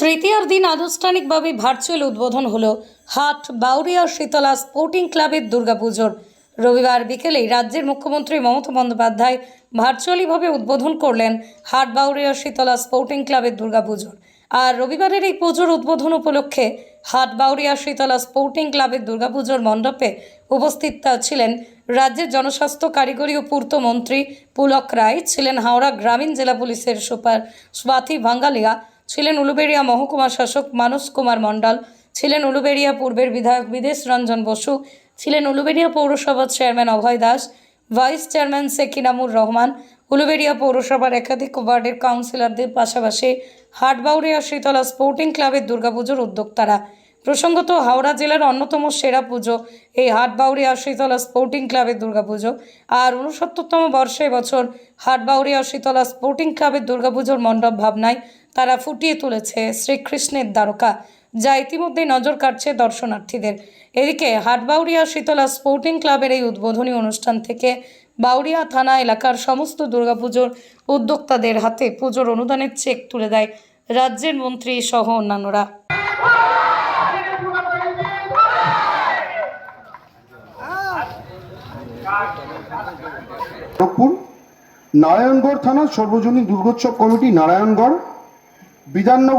তৃতীয়ার দিন আনুষ্ঠানিকভাবে ভার্চুয়াল উদ্বোধন হলো হাট বাউরিয়া শীতলা স্পোর্টিং ক্লাবের দুর্গাপুজোর। রবিবার বিকেলেই রাজ্যের মুখ্যমন্ত্রী মমতা বন্দ্যোপাধ্যায় ভার্চুয়ালিভাবে উদ্বোধন করলেন হাট বাউরিয়া শীতলা স্পোর্টিং ক্লাবের দুর্গাপুজোর। আর রবিবারের এই পুজোর উদ্বোধন উপলক্ষে হাট বাউরিয়া শীতলা স্পোর্টিং ক্লাবের দুর্গাপুজোর মণ্ডপে উপস্থিত ছিলেন রাজ্যের জনস্বাস্থ্য কারিগরি ও পূর্ত মন্ত্রী পুলক রায়, ছিলেন হাওড়া গ্রামীণ জেলা পুলিশের সুপার স্বাতি ভাঙ্গালিয়া ছিলেন উলুবেড়িয়া মহকুমা শাসক মানস কুমার মণ্ডল, ছিলেন উলুবেড়িয়া পূর্বের বিধায়ক বিদেশ রঞ্জন বসু, ছিলেন উলুবেড়িয়া পৌরসভার chairman Abhay Das, vice chairman Sekinamur Rahman, Uluberia পৌরসভার একাধিক ওয়ার্ডের কাউন্সিলরদের পাশাপাশি হাটবাউরিয়া শীতলা স্পোর্টিং ক্লাবের দুর্গাপুজোর উদ্যোক্তারা। প্রসঙ্গত হাওড়া জেলার অন্যতম সেরা পুজো এই হাটবাউরিয়া শীতলা স্পোর্টিং ক্লাবের দুর্গাপুজো। আর উনসত্তরতম বর্ষে এবছর হাটবাউরিয়া শীতলা স্পোর্টিং ক্লাবের দুর্গাপুজোর মণ্ডপ ভাবনায় তারা ফুটিয়ে তুলেছে শ্রীকৃষ্ণের দ্বারকা, যা ইতিমধ্যে নজর কাটছে দর্শনার্থীদের। এদিকে হাটবাউরিয়া শীতলা স্পোর্টিং ক্লাবের এই উদ্বোধনী অনুষ্ঠান থেকে বাউরিয়া থানা এলাকার সমস্ত দুর্গাপুজোর উদ্যোক্তাদের হাতে পুজোর অনুদানের চেক তুলে দেয় রাজ্যের মন্ত্রী সহ অন্যান্যরা। খড়গপুর নারায়ণগড় থানা সর্বজনীন দুর্গোৎসব কমিটি নারায়ণগড় বিধাননগর